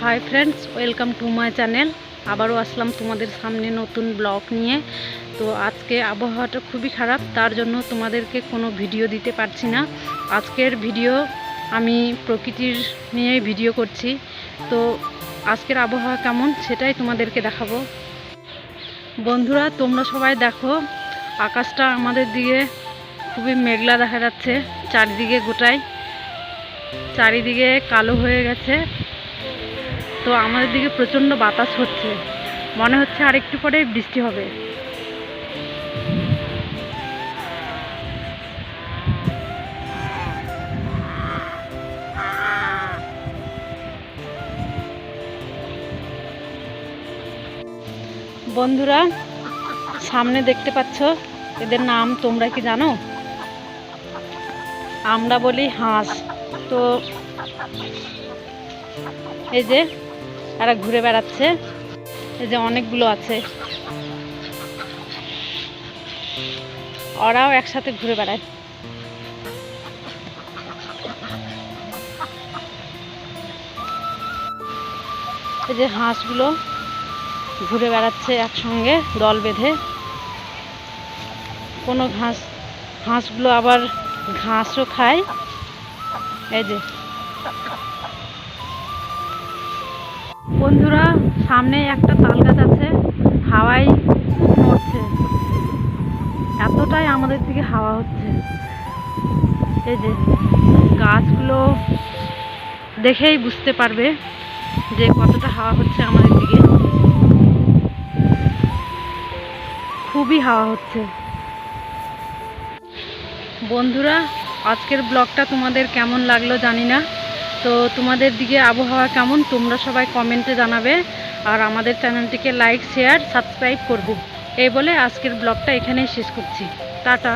Hi friends welcome to my channel আবারও আসলাম তোমাদের সামনে নতুন ব্লগ নিয়ে। তো আজকে আবহাওয়াটা খুবই খারাপ, তার জন্য তোমাদেরকে কোনো ভিডিও দিতে পারছি না। আজকের ভিডিও আমি প্রকৃতির নিয়ে ভিডিও করছি। তো আজকের আবহাওয়া কেমন সেটাই তোমাদেরকে দেখাবো। বন্ধুরা, তোমরা সবাই দেখো, আকাশটা আমাদের দিকে খুবই মেঘলা দেখা যাচ্ছে, চারিদিকে গোটায়। চারিদিকে কালো হয়ে গেছে। তো আমাদের দিকে প্রচণ্ড বাতাস হচ্ছে। মনে হচ্ছে আর একটু পরেই বৃষ্টি হবে। বন্ধুরা, সামনে দেখতে পাচ্ছ, এদের নাম তোমরা কি জানো? আমরা বলি হাঁস। তো এই যে এরা ঘুরে বেড়াচ্ছে। এই যে অনেকগুলো আছে। ওরাও একসাথে ঘুরে বেড়ায়। এই যে হাঁসগুলো ঘুরে বেড়াচ্ছে একসঙ্গে দল বেঁধে। কোনো ঘাস হাঁসগুলো আবার ঘাসও খায়। এই যে বন্ধুরা, সামনে একটা তাল গাছ আছে হাওয়াই খুব নড়ছে। এতটাই আমাদের দিকে হাওয়া হচ্ছে। এই যে গাছগুলো দেখেই বুঝতে পারবে যে কতটা হাওয়া হচ্ছে আমাদের দিকে। খুবই হাওয়া হচ্ছে। বন্ধুরা, আজকের ব্লগটা তোমাদের কেমন লাগল জানি না। তো তোমাদের দিকে আবহাওয়া কেমন? তোমরা সবাই কমেন্টে জানাবে। আর আমাদের চ্যানেলটিকে লাইক শেয়ার সাবস্ক্রাইব করব। এই বলে আজকের ব্লগটা এখানেই শেষ করছি। টাটা।